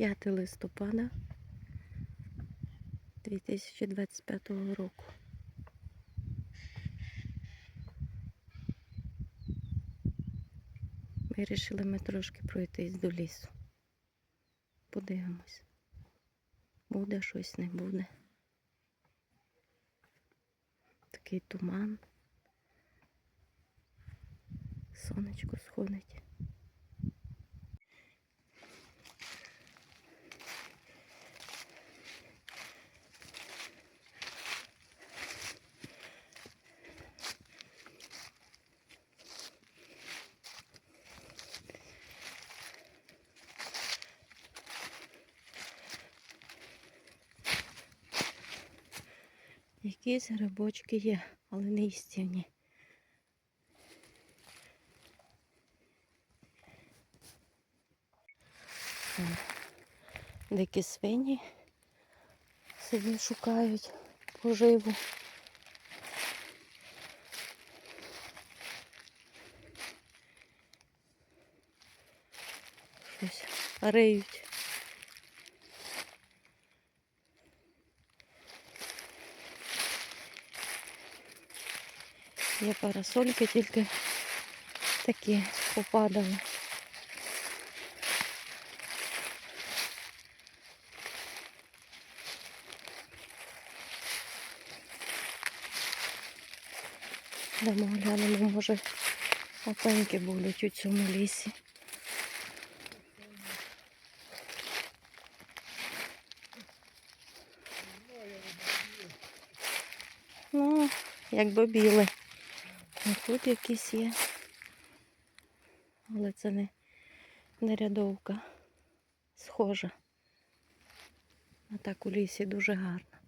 5 листопада 2025 року. Вирішили ми трошки пройтись до лісу. Подивимось. Буде щось, не буде. Такий туман. Сонечко сходить. Якісь грибочки є, але не їстівні. Вон, Дикі свині собі шукають поживу. Щось риють. Є парасольки, тільки такі попадали. Дамо глянемо, може опеньки будуть у цьому лісі. Ну, якби біле. Тут якісь є. Але це не, не рядовка. Схожа. А так у лісі дуже гарно.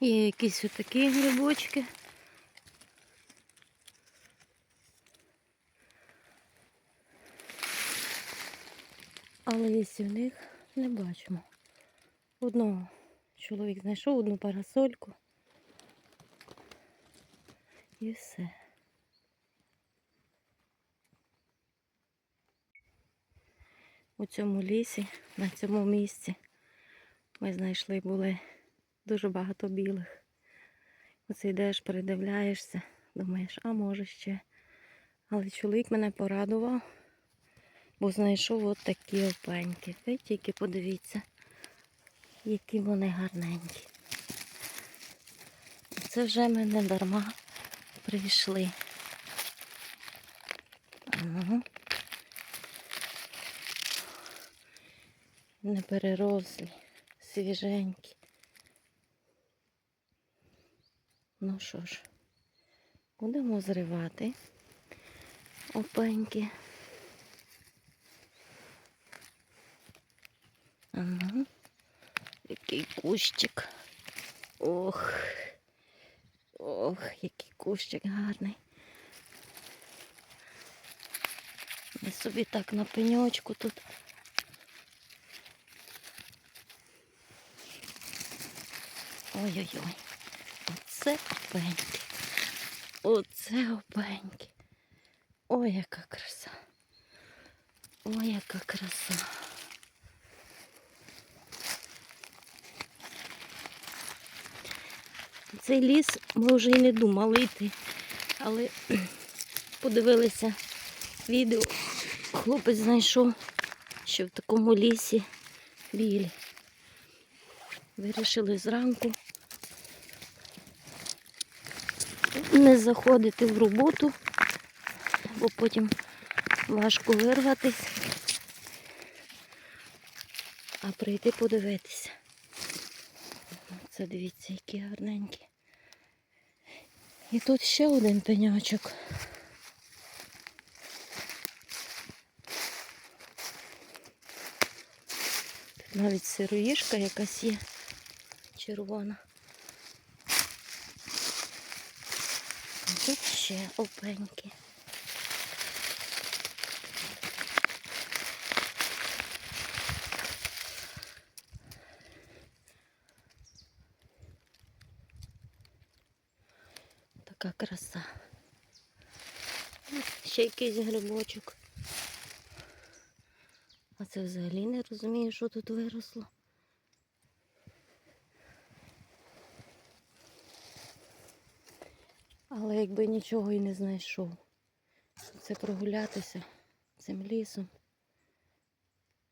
Є якісь отакі грибочки. Але їстівних не бачимо. Одного чоловік знайшов одну парасольку. І все. У цьому лісі, на цьому місці ми знайшли були дуже багато білих. Оце йдеш, передивляєшся, думаєш, а може ще. Але чоловік мене порадував, бо знайшов от такі опеньки. Ви тільки подивіться, які вони гарненькі. Це вже ми не дарма прийшли. Ага. Неперерослі, свіженькі. Ну що ж, будемо зривати опеньки. Ага. Який кущик. Ох. Ох, який кущик гарний. Ми собі так на пеньочку тут. Ой-ой-ой. Оце опеньки. Оце опеньки. Ой, яка краса. Ой, яка краса. Цей ліс ми вже й не думали йти, але подивилися відео. Хлопець знайшов, що в такому лісі білі. Вирішили зранку не заходити в роботу, бо потім важко вирватись, а прийти подивитися. Це дивіться, які гарненькі. І тут ще один пенячок. Тут навіть сироїшка якась є червона. А тут ще опеньки. Краса. Ще якийсь грибочок. А це взагалі не розумію, що тут виросло. Але якби нічого і не знайшов, це прогулятися цим лісом.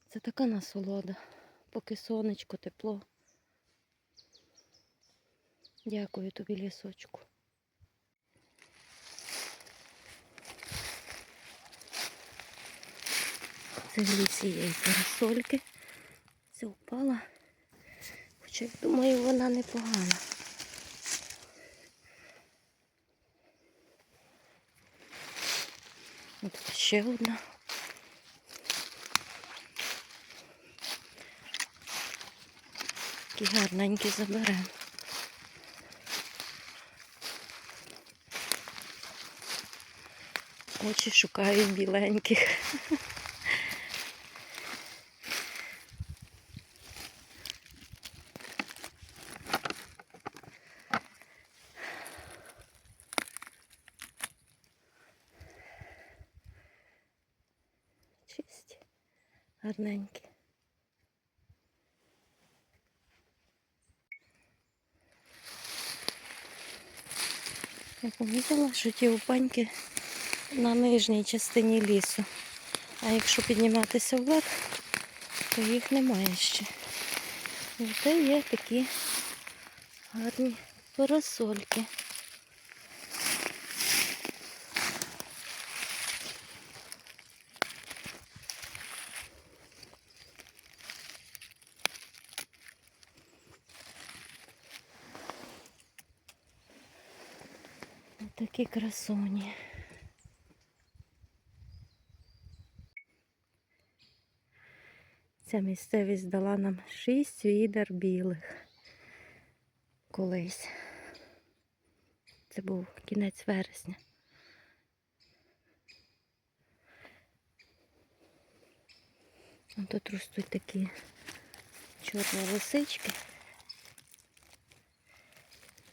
Це така насолода, поки сонечко, тепло. Дякую тобі, лісочку. Це в лісі парасольки. Це впала. Хоча, думаю, вона непогана. Тут ще одна. Такі гарненькі заберемо. Очі шукають біленьких. Чисті, гарненькі. Я помітила, що ті опаньки на нижній частині лісу. А якщо підніматися вверх, то їх немає ще. Зате є такі гарні парасольки. Такі красуні. Ця місцевість дала нам шість відер білих колись. Це був кінець вересня. Тут ростуть такі чорні лисички.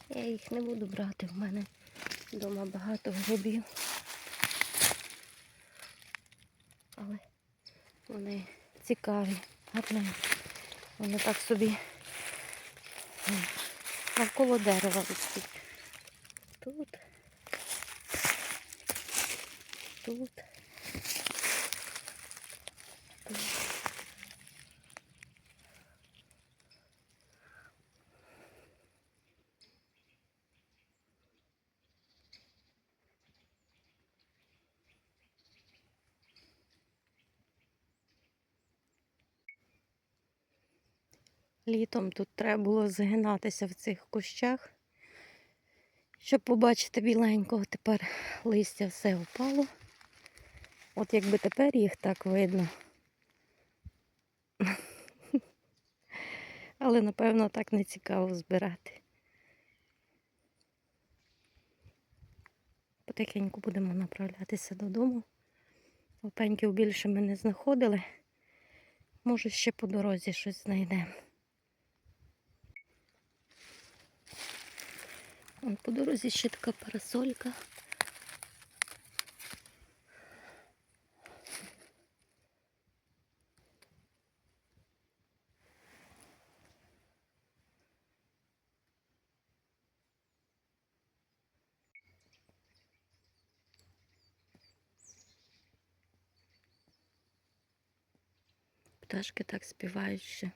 Я їх не буду брати, в мене вдома багато грибів. Але вони цікаві, гарні. Вони так собі навколо дерева ростуть. Тут. Тут. Літом тут треба було згинатися в цих кущах, щоб побачити біленького. Тепер листя все впало. От якби тепер їх так видно. Але, напевно, так не цікаво збирати. Потихеньку будемо направлятися додому. Опеньків більше ми не знаходили. Може, ще по дорозі щось знайдемо. По дорозі ще така парасолька. Пташки так співають ще.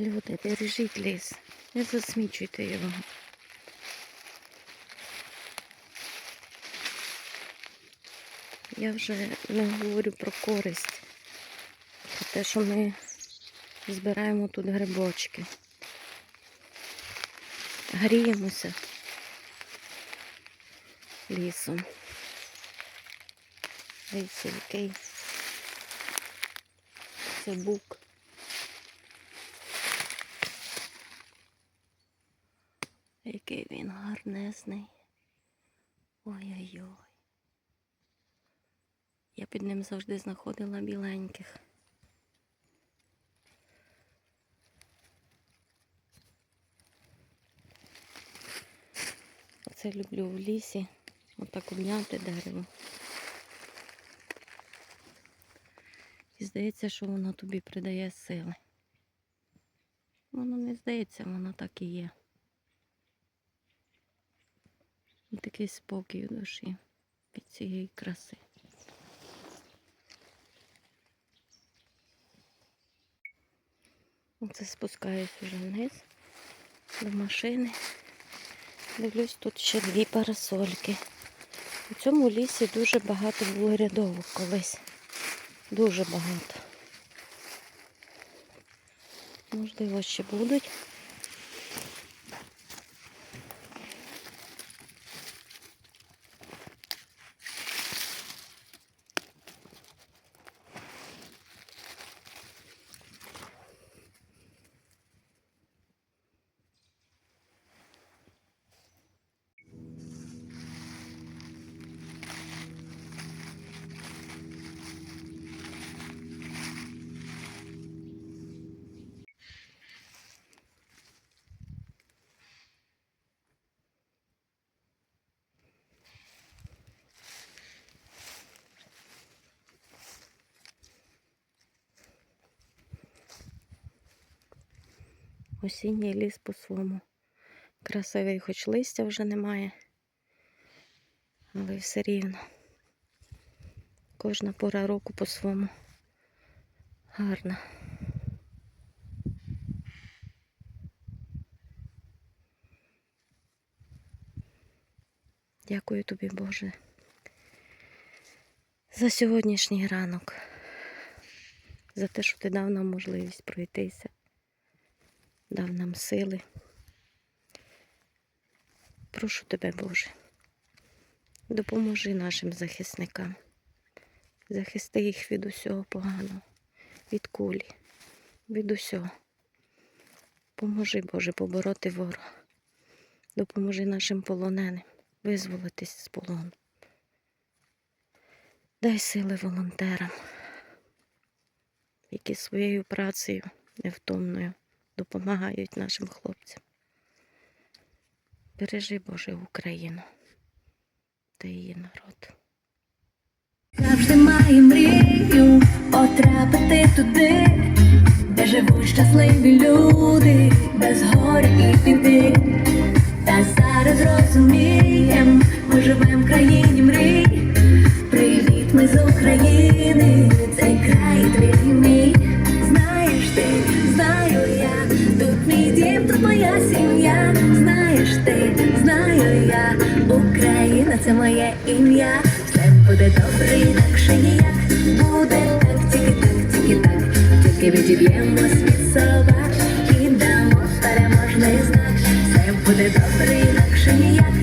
Люди, бережіть ліс, не засмічуйте його. Я вже не говорю про користь, про те, що ми збираємо тут грибочки. Гріємося лісом. Дивіться, який це бук. він гарнезний. Ой-ой-ой. Я під ним завжди знаходила біленьких. Це люблю в лісі. Отак обняти дерево. І здається, що воно тобі придає сили. Воно не здається, воно так і є. І такий спокій у душі від цієї краси. Оце спускаюсь вже вниз до машини. Дивлюсь, тут ще дві парасольки. У цьому лісі дуже багато було рядовок колись. Дуже багато. Можливо, ще будуть. Осінній ліс по-своєму. Красивий, хоч листя вже немає. Але все рівно. Кожна пора року по-своєму. Гарна. Дякую тобі, Боже, за сьогоднішній ранок, за те, що ти дав нам можливість пройтися, дав нам сили. Прошу тебе, Боже, допоможи нашим захисникам, захисти їх від усього поганого, від кулі, від усього. Поможи, Боже, побороти ворога. Допоможи нашим полоненим визволитись з полону. Дай сили волонтерам, які своєю працею невтомною допомагають нашим хлопцям. Бережи, Боже, Україну та її народ. Завжди має мрію потрапити туди, де живуть щасливі люди, без горя і біди. Та зараз розумієм, ми живем в країні мрій. Привіт, ми з України, цей край твій мій. Знаєш ти, знаю мій дім, тут моя сім'я. Знаєш ти, знаю я, Україна це моє ім'я. Все буде добре, інакше ніяк. Буде так, тільки так, тільки так. Тільки відіб'ємось від собак і дамо переможний знак. Все буде добре, інакше ніяк.